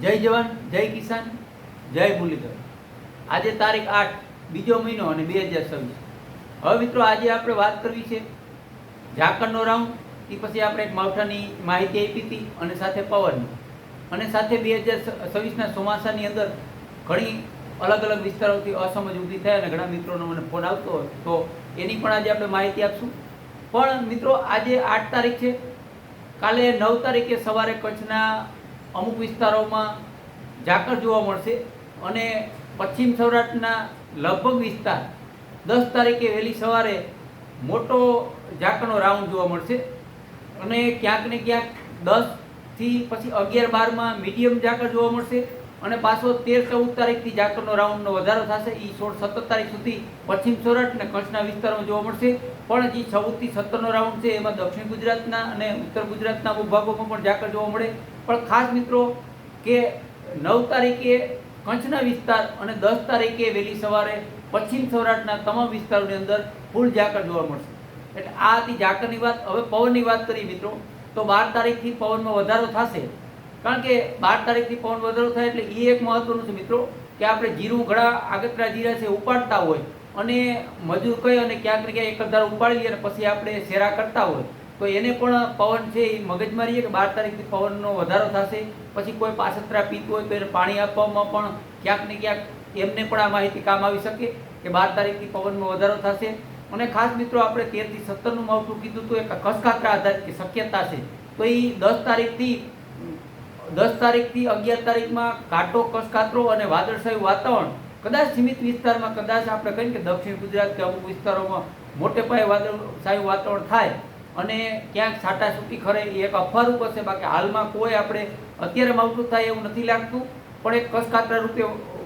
જય જવાન, જય કિસાન, જય મુરલીધર. આજે તારીખ આઠ, બીજો મહિનો અને બે હજાર છવ્વીસ. હવે મિત્રો, આજે આપણે વાત કરવી છે ઝાકળનો રાઉન્ડ. એ પછી આપણે એક માવઠાની માહિતી આપી હતી અને સાથે પવનની. અને સાથે બે હજાર છવ્વીસના ચોમાસાની અંદર ઘણી અલગ અલગ વિસ્તારોથી અસમજ ઊભી થાય અને ઘણા મિત્રોનો મને ફોન આવતો હોય તો એની પણ આજે આપણે માહિતી આપશું. પણ મિત્રો, આજે આઠ તારીખ છે. કાલે નવ તારીખે સવારે કચ્છના અમુક વિસ્તારોમાં ઝાકળ જોવા મળશે અને પશ્ચિમ સૌરાષ્ટ્રના લગભગ વિસ્તાર દસ તારીખે વહેલી સવારે મોટો ઝાકળનો રાઉન્ડ જોવા મળશે અને ક્યાંક ને ક્યાંક દસથી પછી અગિયાર બારમાં મીડિયમ ઝાકળ જોવા મળશે અને પાછો તેર ચૌદ તારીખથી ઝાકળનો રાઉન્ડનો વધારો થશે. એ સોળ સત્તર તારીખ સુધી પશ્ચિમ સૌરાષ્ટ્ર અને કચ્છના વિસ્તારમાં જોવા મળશે. પણ જે ચૌદથી સત્તરનો રાઉન્ડ છે, એમાં દક્ષિણ ગુજરાતના અને ઉત્તર ગુજરાતના ભૂભાગોમાં પણ ઝાકળ જોવા મળે. પણ ખાસ મિત્રો, કે નવ તારીખે કચ્છના વિસ્તાર અને દસ તારીખે વહેલી સવારે પશ્ચિમ સૌરાષ્ટ્રના તમામ વિસ્તારોની અંદર ફૂલ ઝાકળ જોવા મળશે. એટલે આ હતી ઝાકળની વાત. હવે પવનની વાત કરીએ મિત્રો, તો બાર તારીખથી પવનમાં વધારો થશે. કારણ કે બાર તારીખથી પવન વધારો થાય એટલે એ એક મહત્વનું છે મિત્રો, કે આપણે જીરું ઘણા આગતરા જીરા છે ઉપાડતા હોય અને મજૂર કહી અને ક્યાંક ને ક્યાંક એક ઉપાડીએ અને પછી આપણે શેરા કરતા હોય. તો એને પણ પવન છે એ મગજમારીએ કે બાર તારીખથી પવનનો વધારો થશે. પછી કોઈ પાસતરા પીતું હોય તો એને પાણી આપવામાં પણ ક્યાંક ને ક્યાંક એમને પણ આ માહિતી કામ આવી શકે કે બાર તારીખથી પવનનો વધારો થશે. અને ખાસ મિત્રો આપણે તેરથી સત્તરનું માવઠું કીધું હતું એક કસકાત્રા આધારિત શક્યતા છે. તો એ દસ તારીખથી દસ તારીખથી અગિયાર તારીખમાં કાટો, કસકાતરો અને વાદળછાયું વાતાવરણ કદાચ સીમિત વિસ્તારમાં, કદાચ આપણે કહીએ કે દક્ષિણ ગુજરાત કે અમુક વિસ્તારોમાં મોટે પાયે વાદળછાયું વાતાવરણ થાય અને ક્યાંક છાટા છૂટી ખરે એ એક ઉપર હશે. બાકી હાલમાં કોઈ આપણે અત્યારે માવઠું થાય એવું નથી લાગતું, પણ એક કસકાતરા રૂપે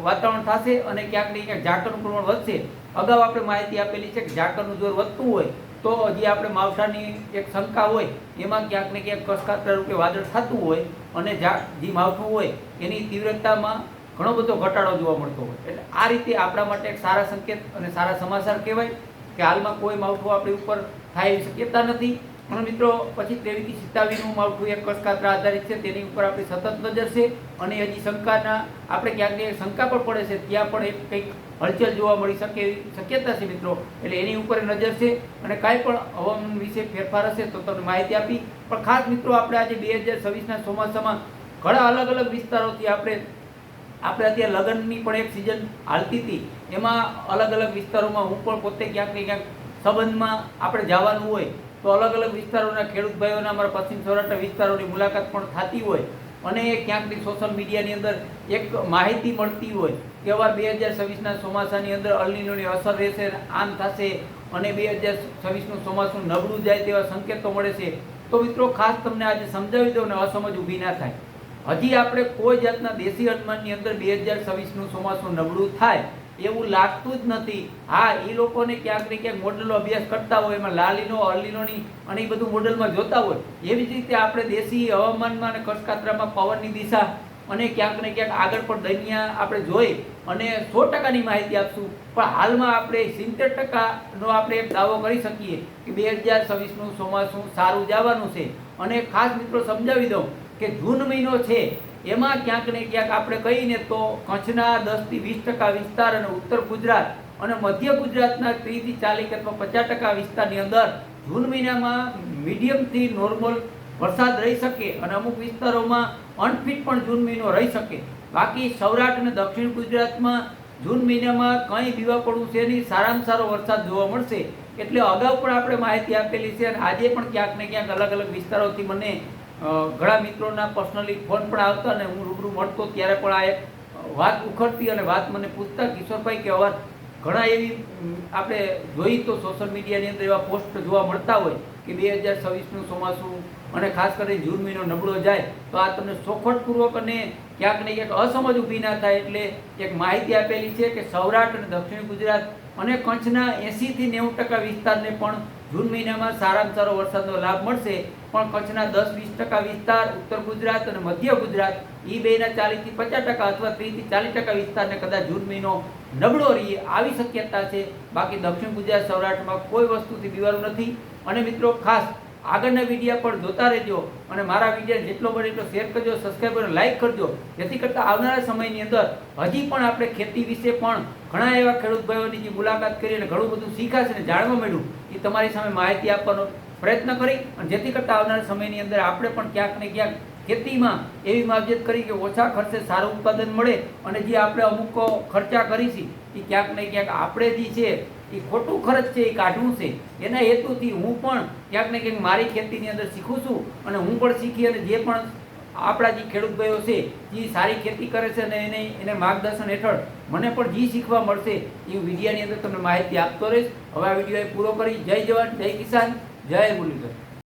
વાતાવરણ થશે અને ક્યાંક ને ક્યાંક ઝાકરનું પ્રમાણ વધશે. અગાઉ આપણે માહિતી આપેલી છે કે ઝાકળનું જોર વધતું હોય, તો હજી આપણે માવઠાની એક શંકા હોય, એમાં ક્યાંક ને ક્યાંક કસકાતરા રૂપે વાદળ થતું હોય અને જે માવઠું હોય, એની તીવ્રતામાં ઘણો બધો ઘટાડો જોવા મળતો હોય. એટલે આ રીતે આપણા માટે એક સારા સંકેત અને સારા સમાચાર કહેવાય કે હાલમાં કોઈ માવઠું આપણી ઉપર થાય એવી શક્યતા નથી. પણ મિત્રો, પછી ત્રેવીસથી સિત્તાવીસનું માળખું એક કસકાતરા આધારિત છે, તેની ઉપર આપણી સતત નજર છે અને હજી શંકાના, આપણે ક્યાંક ને શંકા પણ પડે છે, ત્યાં પણ એક કંઈક હલચલ જોવા મળી શકે એવી શક્યતા છે મિત્રો. એટલે એની ઉપર નજર છે અને કાંઈ પણ હવામાન વિશે ફેરફાર હશે તો તમને માહિતી આપી. પણ ખાસ મિત્રો, આપણે આજે બે હજાર છવ્વીસના ચોમાસામાં ઘણા અલગ અલગ વિસ્તારોથી આપણે આપણે અત્યારે લગ્નની પણ એક સિઝન હાલતી હતી. એમાં અલગ અલગ વિસ્તારોમાં હું પણ પોતે ક્યાંક ને ક્યાંક સંબંધમાં આપણે જવાનું હોય તો અલગ અલગ વિસ્તારોના ખેડૂત ભાઈઓના અમારા પશ્ચિમ સૌરાષ્ટ્ર વિસ્તારોની મુલાકાત પણ થતી હોય અને એ ક્યાંકની સોશિયલ મીડિયાની અંદર એક માહિતી મળતી હોય કે અવાર બે હજાર છવ્વીસના ચોમાસાની અંદર અલનીનોની અસર રહેશે, આમ થશે અને બે હજાર છવ્વીસનું ચોમાસું નબળું જાય તેવા સંકેતો મળે છે. તો મિત્રો, ખાસ તમને આજે સમજાવી દઉં ને અસમજ ઊભી ના થાય. હજી આપણે કોઈ જાતના દેશી અનુમાનની અંદર બે હજાર છવ્વીસનું ચોમાસું નબળું થાય એવું લાગતું જ નથી. હા એ લોકોને ક્યાંક ને ક્યાંક મોડલનો અભ્યાસ કરતા હોય, એમાં લાલીનો અર્લીનોની અને એ બધું મોડલમાં જોતા હોય. એવી જ રીતે આપણે દેશી હવામાનમાં અને કસકાતરામાં પવનની દિશા અને ક્યાંક ને ક્યાંક આગળ પણ દરિયા આપણે જોઈ અને સો ટકાની માહિતી આપશું. પણ હાલમાં આપણે સિત્તેર ટકાનો આપણે દાવો કરી શકીએ કે બે હજાર છવ્વીસનું ચોમાસું સારું જવાનું છે. અને ખાસ મિત્રો સમજાવી દઉં કે જૂન મહિનો છે એમાં ક્યાંક ને ક્યાંક આપણે કહીને તો કચ્છના દસથી વીસ ટકા વિસ્તાર અને ઉત્તર ગુજરાત અને મધ્ય ગુજરાતના ત્રીસથી ચાલીસ અથવા પચાસ ટકા વિસ્તારની અંદર જૂન મહિનામાં મીડિયમથી નોર્મલ વરસાદ રહી શકે અને અમુક વિસ્તારોમાં અનફિટ પણ જૂન મહિનો રહી શકે. બાકી સૌરાષ્ટ્ર અને દક્ષિણ ગુજરાતમાં જૂન મહિનામાં કંઈ દીવા પડવું છે નહીં, સારામાં સારો વરસાદ જોવા મળશે. એટલે અગાઉ પણ આપણે માહિતી આપેલી છે અને આજે પણ ક્યાંક ને ક્યાંક અલગ અલગ વિસ્તારોથી મને ઘણા મિત્રોના પર્સનલી ફોન પણ આવતા અને હું રૂબરૂ મળતો ત્યારે પણ આ એક વાત ઉખડતી અને વાત મને પૂછતા, કિશોરભાઈ, કે અવાર ઘણા એવી આપણે જોઈ તો સોશિયલ મીડિયાની અંદર એવા પોસ્ટ જોવા મળતા હોય કે બે હજાર છવ્વીસનું ચોમાસું અને ખાસ કરીને જૂન મહિનો નબળો જાય, તો આ તમને ચોખવટપૂર્વક અને ક્યાંક ને ક્યાંક અસમજ ઊભી ના થાય એટલે એક માહિતી આપેલી છે કે સૌરાષ્ટ્ર અને દક્ષિણ ગુજરાત અને કચ્છના એંસીથી નેવું ટકા વિસ્તારને પણ જૂન મહિનામાં સારામાં સારો વરસાદનો લાભ મળશે, પણ કચ્છના દસ વીસ ટકા વિસ્તાર, ઉત્તર ગુજરાત અને મધ્ય ગુજરાત એ બેના ચાલીસથી પચાસ ટકા અથવા ત્રીસથી ચાલીસ ટકા વિસ્તારને કદાચ જૂન મહિનો નબળો રહીએ આવી શક્યતા છે. બાકી દક્ષિણ ગુજરાત, સૌરાષ્ટ્રમાં કોઈ વસ્તુથી બીવારું નથી. અને મિત્રો, ખાસ આગળના વિડીયા પણ જોતા રહેજો અને મારા વીડિયો જેટલો બને એટલો શેર કરજો સબસ્ક્રાઈબ અને લાઈક કરજો. જેથી કરતાં આવનારા સમયની અંદર હજી પણ આપણે ખેતી વિશે પણ ઘણા એવા ખેડૂત ભાઈઓની જે મુલાકાત કરી અને ઘણું બધું શીખાશે અને જાણવા મળ્યું. એ તમારી સામે માહિતી આપવાનો પ્રયત્ન કરી અને જેથી કરતાં આવનારા સમયની અંદર આપણે પણ ક્યાંક ને ક્યાંક ખેતીમાં એવી માવજત કરી કે ઓછા ખર્ચે સારું ઉત્પાદન મળે અને જે આપણે અમુક ખર્ચા કરીશી, એ ક્યાંક ને ક્યાંક આપણે જે છે, એ ખોટું ખર્ચ છે, એ કાઢવું છે. એના હેતુથી હું પણ ક્યાંક ને ક્યાંક મારી ખેતીની અંદર શીખું છું અને હું પણ શીખી અને જે પણ આપણા જે ખેડૂત ભાઈઓ છે, જે સારી ખેતી કરે છે અને એને એને માર્ગદર્શન હેઠળ મને પણ જે શીખવા મળશે એ વિડીયાની અંદર તમને માહિતી આપતો રહીશ. હવે આ વીડિયો પૂરો કરી. જય જવાન, જય કિસાન, જય મુરલીધર.